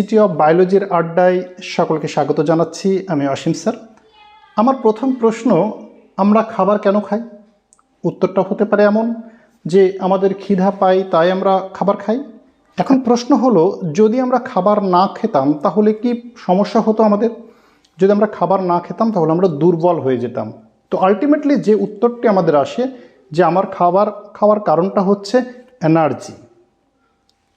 City of বায়োলজির আড্ডায় সকলকে স্বাগত জানাচ্ছি, আমি অসীম স্যার। আমার প্রথম প্রশ্ন, আমরা খাবার কেন খাই? উত্তরটা হতে পারে এমন যে, আমাদের ক্ষিধা পাই তাই আমরা খাবার খাই। এখন প্রশ্ন হলো, যদি আমরা খাবার না খেতাম, তাহলে কি সমস্যা হতো আমাদের? যদি আমরা খাবার না খেতাম, তাহলে আমরা দুর্বল হয়ে যেতাম। তো আলটিমেটলি যে উত্তরটি আমাদের আসে, যে আমার খাবার, খাওয়ার কারণটা হচ্ছে এনার্জি।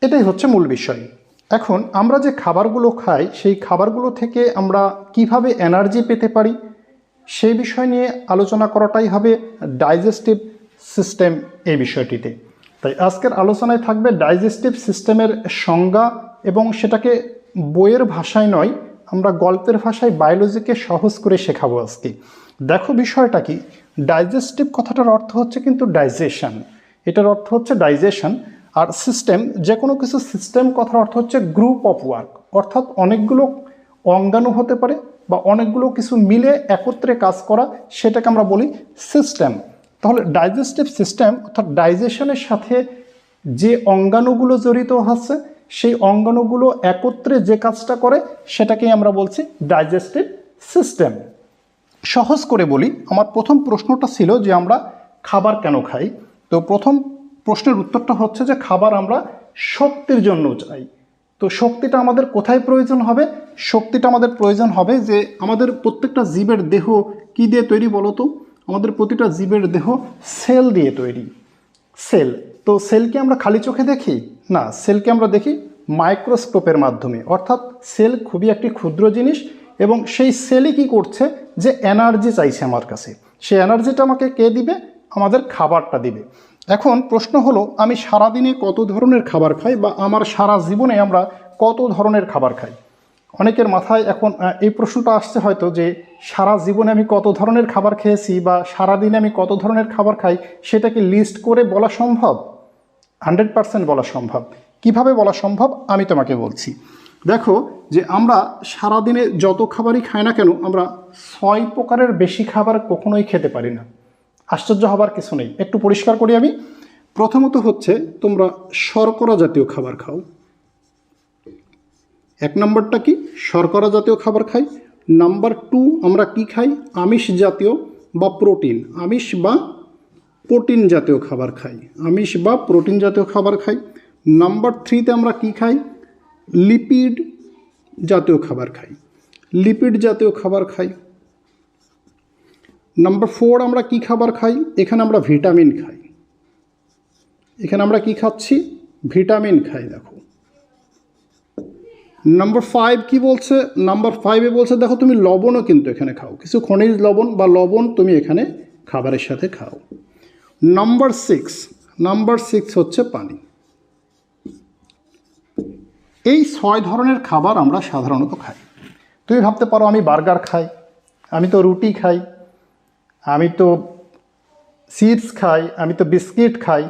এটাই হচ্ছে মূল বিষয়। এখন আমরা যে খাবারগুলো খাই, সেই খাবারগুলো থেকে আমরা কীভাবে এনার্জি পেতে পারি? সেই বিষয় নিয়ে আলোচনা করাটাই হবে ডাইজেস্টিভ সিস্টেম এই বিষয়টিতে। তাই আজকের আলোচনায় থাকবে ডাইজেস্টিভ সিস্টেমের সংজ্ঞা এবং সেটাকে বইয়ের ভাষায় নয়, আমরা গল্পের ভাষায় বায়োলজিকে সহজ করে শেখাবো আজকে। দেখো বিষয়টা কি? ডাইজেস্টিভ কথাটার অর্থ হচ্ছে কিন্তু ডাইজেশন। এটার অর্থ হচ্ছে ডাইজেশন। আর সিস্টেম যে কোনো কিছু সিস্টেম কথার অর্থ হচ্ছে গ্রুপ অফ ওয়ার্ক অর্থাৎ অনেকগুলো অঙ্গাণু হতে পারে বা অনেকগুলো কিছু মিলে একত্রে কাজ করা, সেটাকে আমরা বলি সিস্টেম তাহলে ডাইজেস্টিভ সিস্টেম অর্থাৎ ডাইজেশনের সাথে যে অঙ্গাণুগুলো জড়িত আছে, সেই অঙ্গাণুগুলো একত্রে যে কাজটা করে, সেটাকেই আমরা বলছি ডাইজেস্টিভ সিস্টেম সহজ করে বলি, আমার প্রথম প্রশ্নটা ছিল যে আমরা খাবার কেন খাই? তো প্রথম প্রশ্নের উত্তরটা হচ্ছে যে খাবার আমরা শক্তির জন্য চাই। তো শক্তিটা আমাদের কোথায় প্রয়োজন হবে? শক্তিটা আমাদের প্রয়োজন হবে যে আমাদের প্রত্যেকটা জীবের দেহ কি দিয়ে তৈরি বলো তো? আমাদের প্রতিটা জীবের দেহ সেল দিয়ে তৈরি। সেল। তো সেলকে আমরা খালি চোখে দেখি? না সেলকে আমরা দেখি মাইক্রোস্কোপের মাধ্যমে। অর্থাৎ সেল খুবই একটি ক্ষুদ্র জিনিস এবং সেই সেলই কি করছে যে এনার্জি চাইছে আমার কাছে। সেই এনার্জিটা আমাকে কে দিবে? আমাদের খাবারটা দিবে। এখন প্রশ্ন হলো, আমি সারাদিনে কত ধরনের খাবার খাই বা আমার সারা জীবনে আমরা কত ধরনের খাবার খাই? অনেকের মাথায় এখন এই প্রশ্নটা আসছে হয়তো যে, সারা জীবনে আমি কত ধরনের খাবার খেয়েছি বা সারাদিনে আমি কত ধরনের খাবার খাই সেটাকে লিস্ট করে বলা সম্ভব? হান্ড্রেড পার্সেন্ট বলা সম্ভব। কীভাবে বলা সম্ভব? আমি তোমাকে বলছি। দেখো যে, আমরা সারাদিনে যত খাবারই খাই না কেন, আমরা ছয় প্রকারের বেশি খাবার কখনোই খেতে পারি না। আশ্চর্য হবার কিছু নেই। একটু পরিষ্কার করি আমি। প্রথমত হচ্ছে, তোমরা শর্করা জাতীয় খাবার খাও। এক নম্বরটা কি? শর্করা জাতীয় খাবার খাই। নাম্বার টু, আমরা কি খাই? আমিষ জাতীয় বা প্রোটিন। আমিষ বা প্রোটিন জাতীয় খাবার খাই। আমিষ বা প্রোটিন জাতীয় খাবার খাই। নাম্বার থ্রিতে আমরা কি খাই? লিপিড জাতীয় খাবার খাই। লিপিড জাতীয় খাবার খাই। নাম্বার ফোর আমরা কি খাবার খাই? এখানে আমরা ভিটামিন খাই। এখানে আমরা কি খাচ্ছি? ভিটামিন খাই, দেখো। নাম্বার ফাইভ কি বলছে? নাম্বার ফাইভে বলছে, দেখো, তুমি লবণও কিন্তু এখানে খাও। কিছু খনিজ লবণ বা লবণ তুমি এখানে খাবারের সাথে খাও। নাম্বার সিক্স নাম্বার সিক্স হচ্ছে পানি। এই ছয় ধরনের খাবার আমরা সাধারণত খাই। তুমি ভাবতে পারো, আমি বার্গার খাই, আমি তো রুটি খাই আমি তো চিপস খাই, আমি তো বিস্কিট খাই,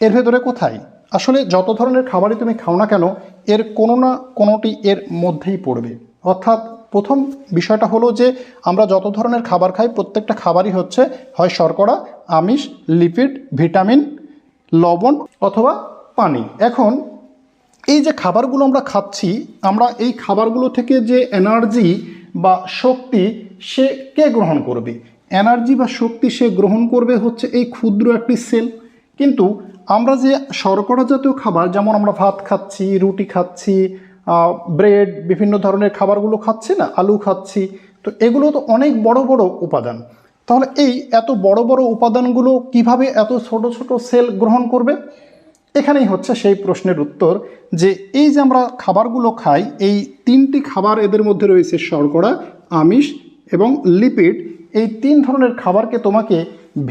এর ভেতরে কোথায়? আসলে যত ধরনের খাবারই তুমি খাও না কেন, এর কোনো না কোনোটি এর মধ্যেই পড়বে। অর্থাৎ প্রথম বিষয়টা হলো যে, আমরা যত ধরনের খাবার খাই, প্রত্যেকটা খাবারই হচ্ছে, হয় শর্করা, আমিষ লিপিড ভিটামিন লবণ অথবা পানি। এখন এই যে খাবারগুলো আমরা খাচ্ছি, আমরা এই খাবারগুলো থেকে যে এনার্জি বা শক্তি সে কে গ্রহণ করবে? এনার্জি বা শক্তি সে গ্রহণ করবে হচ্ছে এই ক্ষুদ্র একটি সেল। কিন্তু আমরা যে শর্করা জাতীয় খাবার, যেমন আমরা ভাত খাচ্ছি, রুটি খাচ্ছি ব্রেড, বিভিন্ন ধরনের খাবারগুলো খাচ্ছি না, আলু খাচ্ছি, তো এগুলো তো অনেক বড় বড় উপাদান। তাহলে এই এত বড় বড় উপাদানগুলো কীভাবে এত ছোট ছোট সেল গ্রহণ করবে? এখানেই হচ্ছে সেই প্রশ্নের উত্তর যে এই যে আমরা খাবারগুলো খাই, এই তিনটি খাবার এদের মধ্যে রয়েছে শর্করা, আমিষ এবং লিপিড। এই তিন ধরনের খাবারকে তোমাকে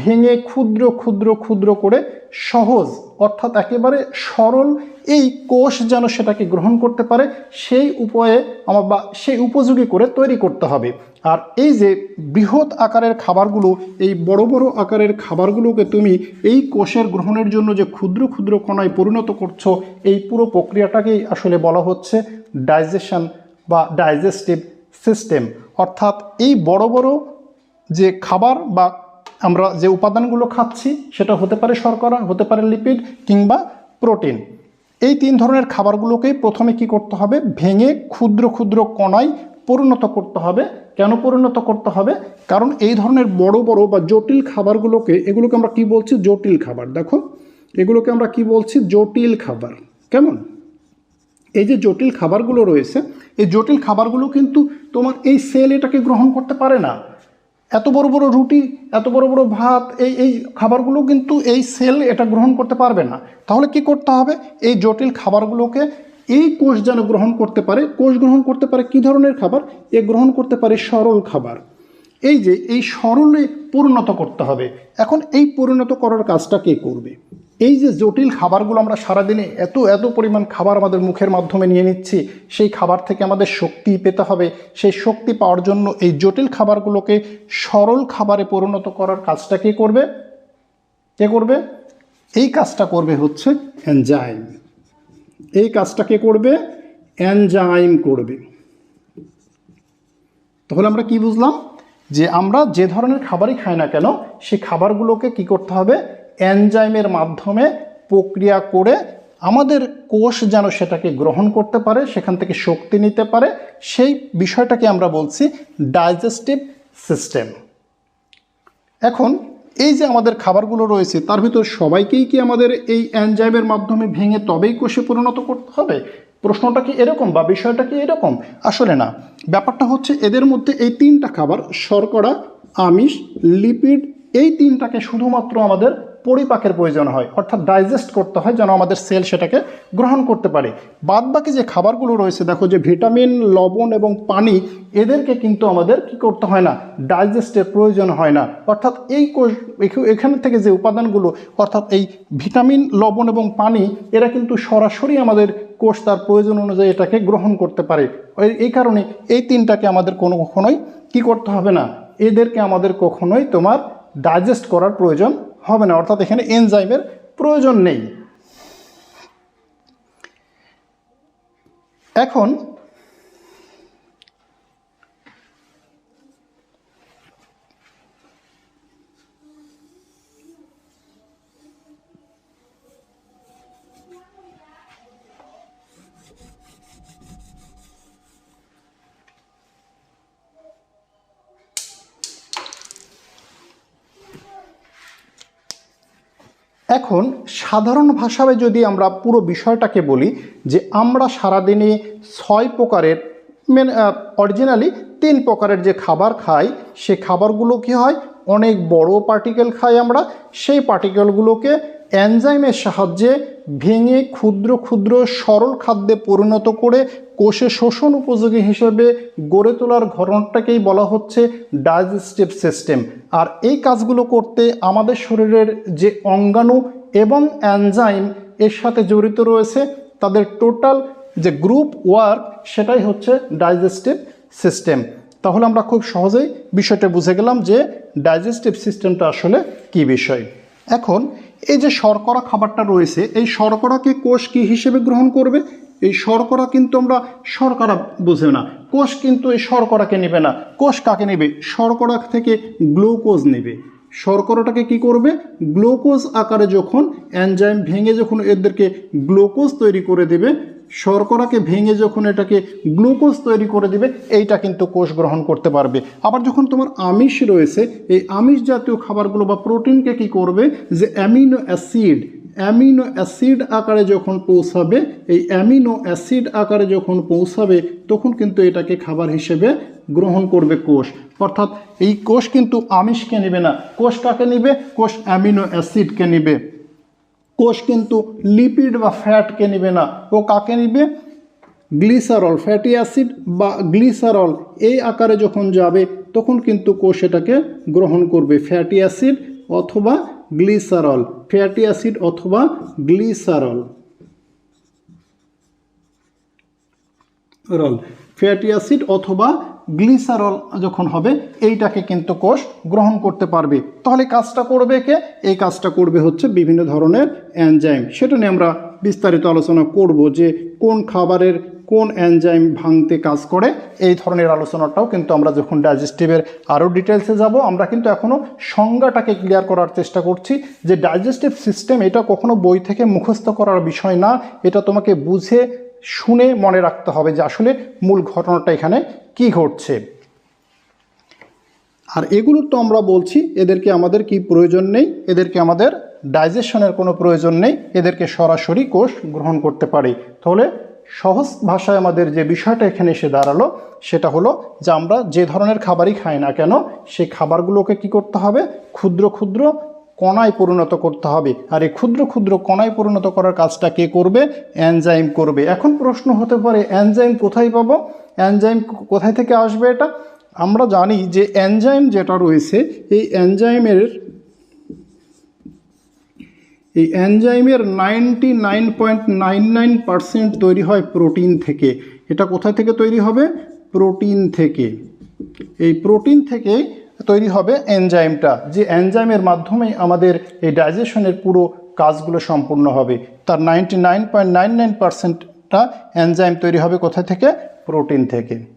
ভেঙে ক্ষুদ্র ক্ষুদ্র ক্ষুদ্র করে সহজ, অর্থাৎ একেবারে সরল এই কোষ যেন সেটাকে গ্রহণ করতে পারে, সেই উপায়ে আমার বা সেই উপযোগী করে তৈরি করতে হবে। আর এই যে বৃহৎ আকারের খাবারগুলো, এই বড় বড় আকারের খাবারগুলোকে তুমি এই কোষের গ্রহণের জন্য যে ক্ষুদ্র ক্ষুদ্র কণায় পরিণত করছ, এই পুরো প্রক্রিয়াটাকেই আসলে বলা হচ্ছে ডাইজেশন বা ডাইজেস্টিভ সিস্টেম। অর্থাৎ এই বড় বড় যে খাবার বা আমরা যে উপাদানগুলো খাচ্ছি, সেটা হতে পারে শর্করা, হতে পারে লিপিড কিংবা প্রোটিন এই তিন ধরনের খাবারগুলোকেই প্রথমে কি করতে হবে? ভেঙে ক্ষুদ্র ক্ষুদ্র কণায় পরিণত করতে হবে। কেন পরিণত করতে হবে? কারণ এই ধরনের বড় বড় বা জটিল খাবারগুলোকে, এগুলোকে আমরা কি বলছি? জটিল খাবার। দেখো, এগুলোকে আমরা কি বলছি? জটিল খাবার। কেমন? এই যে জটিল খাবারগুলো রয়েছে, এই জটিল খাবারগুলো কিন্তু তোমার এই সেল এটাকে গ্রহণ করতে পারে না। এত বড় বড় রুটি, এত বড় বড় ভাত, এই এই খাবারগুলো কিন্তু এই সেল এটা গ্রহণ করতে পারবে না। তাহলে কি করতে হবে? এই জটিল খাবারগুলোকে এই কোষ যেন গ্রহণ করতে পারে, কোষ গ্রহণ করতে পারে কি ধরনের খাবার? এ গ্রহণ করতে পারে সরল খাবার। এই যে, এই সরলে পরিণত করতে হবে। এখন এই পরিণত করার কাজটা কে করবে? এই যে জটিল খাবারগুলো আমরা সারাদিনে এত এত পরিমাণ খাবার আমাদের মুখের মাধ্যমে নিয়ে নিচ্ছি, সেই খাবার থেকে আমাদের শক্তি পেতে হবে। সেই শক্তি পাওয়ার জন্য এই জটিল খাবারগুলোকে সরল খাবারে পরিণত করার কাজটা কে করবে? কে করবে? এই কাজটা করবে হচ্ছে এনজাইম। এই কাজটা কে করবে? এনজাইম করবে। তাহলে আমরা কি বুঝলাম? যে আমরা যে ধরনের খাবারই খাই না কেন, সেই খাবারগুলোকে কি করতে হবে? এনজাইমের মাধ্যমে প্রক্রিয়া করে আমাদের কোষ যেন সেটাকে গ্রহণ করতে পারে, সেখান থেকে শক্তি নিতে পারে। সেই বিষয়টাকে আমরা বলছি ডাইজেস্টিভ সিস্টেম। এখন এই যে আমাদের খাবারগুলো রয়েছে, তার ভিতর সবাইকেই কি আমাদের এই এনজাইমের মাধ্যমে ভেঙে তবেই কোষে পরিণত করতে হবে? প্রশ্নটা কি এরকম বা বিষয়টা কি এরকম? আসলে না। ব্যাপারটা হচ্ছে এদের মধ্যে এই তিনটা খাবার, শর্করা, আমিষ, লিপিড, এই তিনটাকে শুধুমাত্র আমাদের পরিপাকের প্রয়োজন হয়। অর্থাৎ ডাইজেস্ট করতে হয় যেন আমাদের সেল সেটাকে গ্রহণ করতে পারে। বাদ বাকি যে খাবারগুলো রয়েছে, দেখো যে ভিটামিন লবণ এবং পানি, এদেরকে কিন্তু আমাদের কি করতে হয় না? ডাইজেস্টের প্রয়োজন হয় না। অর্থাৎ এই কোষ, এখ- এখানে থেকে যে উপাদানগুলো, অর্থাৎ এই ভিটামিন লবণ এবং পানি, এরা কিন্তু সরাসরি আমাদের কোষ তার প্রয়োজন অনুযায়ী এটাকে গ্রহণ করতে পারে। এই- কারণে এই তিনটাকে আমাদের কোনো কখনোই কী করতে হবে না। এদেরকে আমাদের কখনোই তোমার ডাইজেস্ট করার প্রয়োজন হবে না। অর্থাৎ এখানে এনজাইমের প্রয়োজন নেই। এখন এখন সাধারণ ভাষায় যদি আমরা পুরো বিষয়টাকে বলি যে আমরা সারাদিনে ছয় প্রকারের মেন অরিজিনালি তিন প্রকারের যে খাবার খাই সে খাবারগুলো কি হয়? অনেক বড় পার্টিকেল খাই আমরা, সেই পার্টিকেলগুলোকে এনজাইমের সাহায্যে ভেঙে ক্ষুদ্র ক্ষুদ্র সরল খাদ্যে পরিণত করে কোষে শোষণ উপযোগী হিসেবে গড়ে তোলার ঘটনাটাকেই বলা হচ্ছে ডাইজেস্টিভ সিস্টেম। আর এই কাজগুলো করতে আমাদের শরীরের যে অঙ্গাণু এবং এনজাইম এর সাথে জড়িত রয়েছে, তাদের টোটাল যে গ্রুপ ওয়ার্ক সেটাই হচ্ছে ডাইজেস্টিভ সিস্টেম। তাহলে আমরা খুব সহজেই বিষয়টা বুঝে গেলাম যে ডাইজেস্টিভ সিস্টেমটা আসলে কি বিষয়। এখন এই যে শর্করা খাবারটা রয়েছে, এই শর্করাকে কোষ কি হিসেবে গ্রহণ করবে? এই শর্করা কিন্তু আমরা শর্করা বুঝে না। কোষ কিন্তু এই শর্করাকে নেবে না। কোষ কাকে নেবে? শর্করা থেকে গ্লুকোজ নেবে। শর্করাটাকে কি করবে? গ্লুকোজ আকারে যখন এনজাইম ভেঙে যখন এদেরকে গ্লুকোজ তৈরি করে দেবে শর্করাকে ভেঙে যখন এটাকে গ্লুকোজ তৈরি করে দিবে, এইটা কিন্তু কোষ গ্রহণ করতে পারবে। আবার যখন তোমার আমিষ রয়েছে, এই আমিষ জাতীয় খাবারগুলো বা প্রোটিনকে কি করবে? যে অ্যামিনো অ্যাসিড অ্যামিনো অ্যাসিড আকারে যখন পৌঁছাবে, এই অ্যামিনো অ্যাসিড আকারে যখন পৌঁছাবে, তখন কিন্তু এটাকে খাবার হিসেবে গ্রহণ করবে কোষ। অর্থাৎ এই কোষ কিন্তু আমিষকে নেবে না। কোষ কাকে নেবে? কোষ অ্যামিনো অ্যাসিডকে নেবে। কোষ কিন্তু লিপিড বা ফ্যাটকে নেবে না। ও কাকে নেবে? গ্লিসারল ফ্যাটি অ্যাসিড বা গ্লিসারল এই আকারে যখন যাবে, তখন কিন্তু কোষ এটাকে গ্রহণ করবে। ফ্যাটি অ্যাসিড অথবা গ্লিসারল ফ্যাটি অ্যাসিড অথবা গ্লিসারল রল ফ্যাটি অ্যাসিড অথবা গ্লিসারল যখন হবে, এইটাকে কিন্তু কোষ গ্রহণ করতে পারবে। তাহলে কাজটা করবে কে? এই কাজটা করবে হচ্ছে বিভিন্ন ধরনের এনজাইম। সেটা নিয়ে আমরা বিস্তারিত আলোচনা করব যে কোন খাবারের কোন এনজাইম ভাঙতে কাজ করে। এই ধরনের আলোচনাটাও কিন্তু আমরা যখন ডাইজেস্টিভের আরও ডিটেলসে যাব, আমরা কিন্তু এখনও সংজ্ঞাটাকে ক্লিয়ার করার চেষ্টা করছি যে ডাইজেস্টিভ সিস্টেম এটা কখনো বই থেকে মুখস্থ করার বিষয় না। এটা তোমাকে বুঝে শুনে মনে রাখতে হবে যে আসলে মূল ঘটনাটা এখানে কি ঘটছে। আর এগুলো তো আমরা বলছি, এদেরকে আমাদের কি প্রয়োজন নেই? এদেরকে আমাদের ডাইজেশনের কোনো প্রয়োজন নেই। এদেরকে সরাসরি কোষ গ্রহণ করতে পারি। তাহলে সহজ ভাষায় আমাদের যে বিষয়টা এখানে এসে দাঁড়াল, সেটা হলো যে আমরা যে ধরনের খাবারই খাই না কেন সেই খাবারগুলোকে কি করতে হবে? ক্ষুদ্র ক্ষুদ্র কণায় পরিণত করতে হবে। আর এই ক্ষুদ্র ক্ষুদ্র কণায় পরিণত করার কাজটা কে করবে? অ্যানজাইম করবে। এখন প্রশ্ন হতে পারে অ্যানজাইম কোথায় পাবো? অ্যানজাইম কোথায় থেকে আসবে এটা? আমরা জানি যে এনজাইম যেটা রয়েছে, এই এনজাইমের এই এনজাইমের ninety nine point nine nine percent তৈরি হয় প্রোটিন থেকে। এটা কোথা থেকে তৈরি হবে? প্রোটিন থেকে। এই প্রোটিন থেকে তৈরি হবে এনজাইমটা। যে এনজাইমের মাধ্যমে আমাদের এই ডাইজেশনের পুরো কাজগুলো সম্পূর্ণ হবে। তার ninety nine point nine nine পার্সেন্টটা enzyme তৈরি হবে কোথা থেকে? প্রোটিন থেকে।